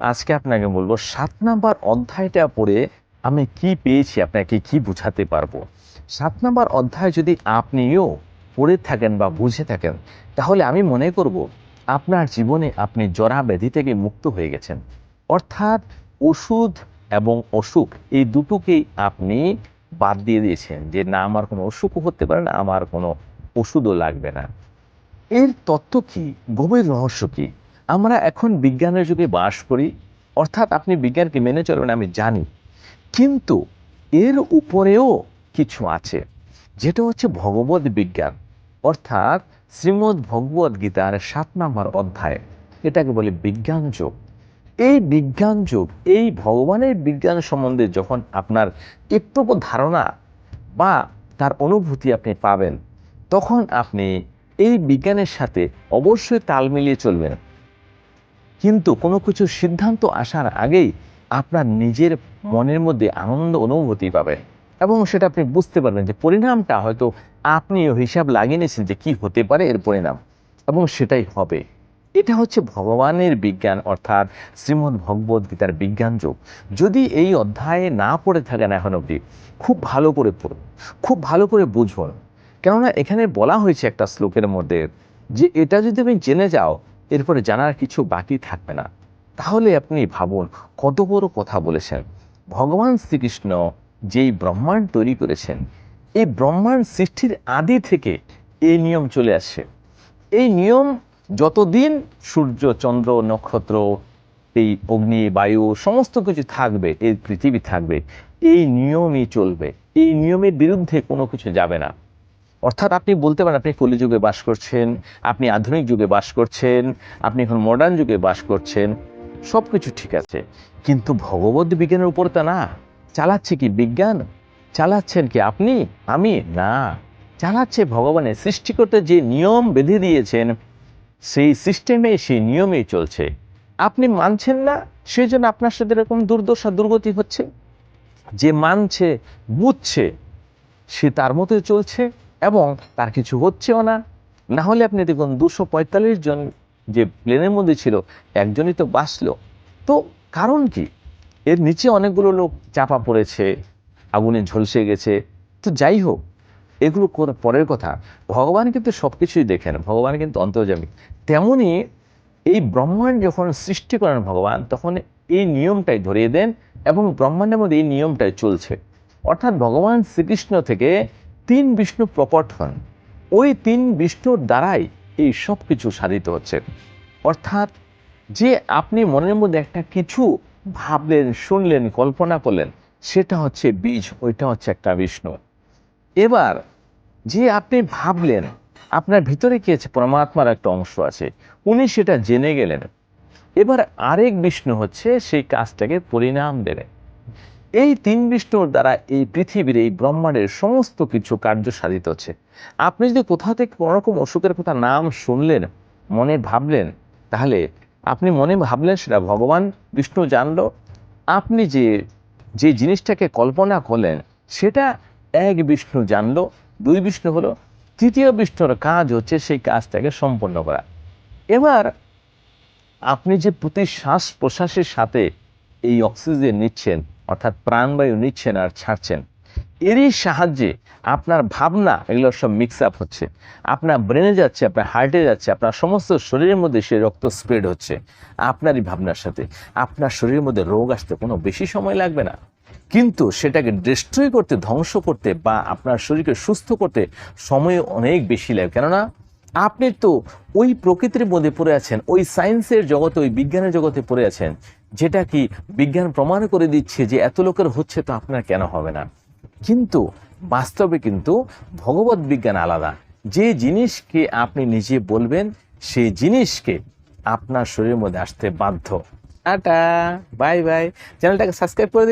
আজকে আপনাকে বলব, সাত নাম্বার অধ্যায়টা পড়ে আমি কি পেয়েছি আপনাকে কি বুঝাতে পারব? সাত নাম্বার অধ্যায় যদি আপনিও পড়ে থাকেন বা বুঝে থাকেন, তাহলে আমি মনে করব আপনার জীবনে আপনি জরা ব্যাধি থেকে মুক্ত হয়ে গেছেন। অর্থাৎ ওষুধ এবং অসুখ এই দুটোকেই আপনি বাদ দিয়ে দিয়েছেন যে, না, আমার কোনো অসুখও হতে পারে না, আমার কোনো ওষুধও লাগবে না। এর তত্ত্ব কি? গভীর রহস্য কি? আমরা এখন বিজ্ঞানের যুগে বাস করি, অর্থাৎ আপনি বিজ্ঞানকে মেনে চলবেন, আমি জানি। কিন্তু এর উপরেও কিছু আছে, যেটা হচ্ছে ভগবত বিজ্ঞান, অর্থাৎ শ্রীমদ্ ভগবত গীতার সাত নম্বর অধ্যায়, এটাকে বলে বিজ্ঞান যোগ। এই বিজ্ঞান যোগ, এই ভগবানের বিজ্ঞান সম্বন্ধে যখন আপনার একটু ধারণা বা তার অনুভূতি আপনি পাবেন, তখন আপনি এই বিজ্ঞানের সাথে অবশ্যই তাল মিলিয়ে চলবেন। কিন্তু কোনো কিছু সিদ্ধান্ত আসার আগেই আপনার নিজের মনের মধ্যে আনন্দ অনুভূতি পাবেন এবং সেটা আপনি বুঝতে পারবেন যে পরিণামটা হয়তো আপনি হিসাব লাগিয়ে নিয়েছেন যে কী হতে পারে এর পরিণাম। এবং সেটাই হবে। এটা হচ্ছে ভগবানের বিজ্ঞান, অর্থাৎ শ্রীমদ্ ভগবদ গীতার বিজ্ঞান যোগ। যদি এই অধ্যায়ে না পড়ে থাকেন এখন অবধি, খুব ভালো করে পড়ুন, খুব ভালো করে বুঝুন। কেননা এখানে বলা হয়েছে একটা শ্লোকের মধ্যে যে এটা যদি তুমি জেনে যাও এরপরে জানার কিছু বাকি থাকবে না। তাহলে আপনি ভাবুন, কত বড় কথা বলেছেন। ভগবান শ্রীকৃষ্ণ যেই ব্রহ্মাণ্ড তৈরি করেছেন, এই ব্রহ্মাণ্ড সৃষ্টির আদি থেকে এই নিয়ম চলে আসছে। এই নিয়ম যতদিন সূর্য, চন্দ্র, নক্ষত্র, এই অগ্নি, বায়ু, সমস্ত কিছু থাকবে, এই পৃথিবী থাকবে, এই নিয়মই চলবে। এই নিয়মের বিরুদ্ধে কোনো কিছু যাবে না। অর্থাৎ আপনি বলতে পারেন আপনি কলিযুগে বাস করছেন, আপনি আধুনিক যুগে বাস করছেন, আপনি এখন মডার্ন যুগে বাস করছেন সব কিছু ঠিক আছে। কিন্তু ভগবত বিজ্ঞানের উপর তা না। চালাচ্ছে কি বিজ্ঞান? চালাচ্ছেন কি আপনি? আমি? না। চালাচ্ছে ভগবানের সৃষ্টি করতে যে নিয়ম বেঁধে দিয়েছেন, সেই সিস্টেমে, সেই নিয়মেই চলছে। আপনি মানছেন না সেই জন্য আপনার সাথে এরকম দুর্দশা, দুর্গতি হচ্ছে। যে মানছে, বুঝছে, সে তার মতোই চলছে। এবং তার কিছু হচ্ছেও না। না হলে আপনি দেখুন, দুশো পঁয়তাল্লিশ জন যে প্লেনের মধ্যে ছিল, একজনই তো বাঁচলো। তো কারণ কি? এর নিচে অনেকগুলো লোক চাপা পড়েছে, আগুনে ঝলসে গেছে। তো যাই হোক, এগুলো পরের কথা। ভগবান কিন্তু সব কিছুই দেখেন, ভগবান কিন্তু অন্তর্জামী তেমনি এই ব্রহ্মাণ্ড যখন সৃষ্টি করেন ভগবান, তখন এই নিয়মটাই ধরিয়ে দেন এবং ব্রহ্মাণ্ডের মধ্যে এই নিয়মটাই চলছে। অর্থাৎ ভগবান শ্রীকৃষ্ণ থেকে তিন বিষ্ণু প্রকট হন। ওই তিন বিষ্ণুর দ্বারাই এই সব কিছু সাধিত হচ্ছে। অর্থাৎ যে আপনি মনের মধ্যে একটা কিছু ভাবলেন, শুনলেন, কল্পনা করলেন, সেটা হচ্ছে বীজ, ওইটা হচ্ছে একটা বিষ্ণু। এবার যে আপনি ভাবলেন, আপনার ভিতরে কি আছে? পরমাত্মার একটা অংশ আছে। উনি সেটা জেনে গেলেন। এবার আরেক বিষ্ণু হচ্ছে সেই কাজটাকে পরিণাম দেবেন। এই তিন বিষ্ণুর দ্বারা এই পৃথিবীর এই ব্রহ্মাণ্ডের সমস্ত কিছু কার্য সাধিত হচ্ছে। আপনি যদি কোথাও থেকে কোনো রকম অসুখের কথা নাম শুনলেন, মনে ভাবলেন, তাহলে আপনি মনে ভাবলেন সেটা ভগবান, বিষ্ণু জানলো। আপনি যে যে জিনিসটাকে কল্পনা করলেন, সেটা এক বিষ্ণু জানলো, দুই বিষ্ণু হলো, তৃতীয় বিষ্ণুর কাজ হচ্ছে সেই কাজটাকে সম্পন্ন করা। এবার আপনি যে প্রতি শ্বাস প্রশ্বাসের সাথে এই অক্সিজেন নিচ্ছেন অর্থাৎ প্রাণবায়ু নিচ্ছেন আর ছাড়ছেন। এরই সাহায্যে আপনার ভাবনা এগুলো সব মিক্স আপ হচ্ছে। আপনার ব্রেনে যাচ্ছে, আপনার হার্টে যাচ্ছে, আপনার সমস্ত শরীরের মধ্যে সে রক্ত স্প্রেড হচ্ছে আপনারই ভাবনার সাথে। আপনার শরীরের মধ্যে রোগ আসতে কোনো বেশি সময় লাগবে না। কিন্তু সেটাকে ডিস্ট্রয় করতে, ধ্বংস করতে বা আপনার শরীরকে সুস্থ করতে সময় অনেক বেশি লাগে। কেননা আপনি তো ওই প্রকৃতির মধ্যে পড়ে আছেন, ওই সায়েন্সের জগতে, ওই বিজ্ঞানের জগতে পড়ে আছেন। যেটা কি বিজ্ঞান প্রমাণ করে দিচ্ছে যে এত লোকের হচ্ছে তো আপনার কেন হবে না। কিন্তু বাস্তবে কিন্তু ভগবত বিজ্ঞান আলাদা। যে জিনিসকে আপনি নিজে বলবেন, সেই জিনিসকে আপনার শরীরের মধ্যে আসতে বাধ্য। Ta-ta, bye bye. চ্যানেলটাকে সাবস্ক্রাইব করে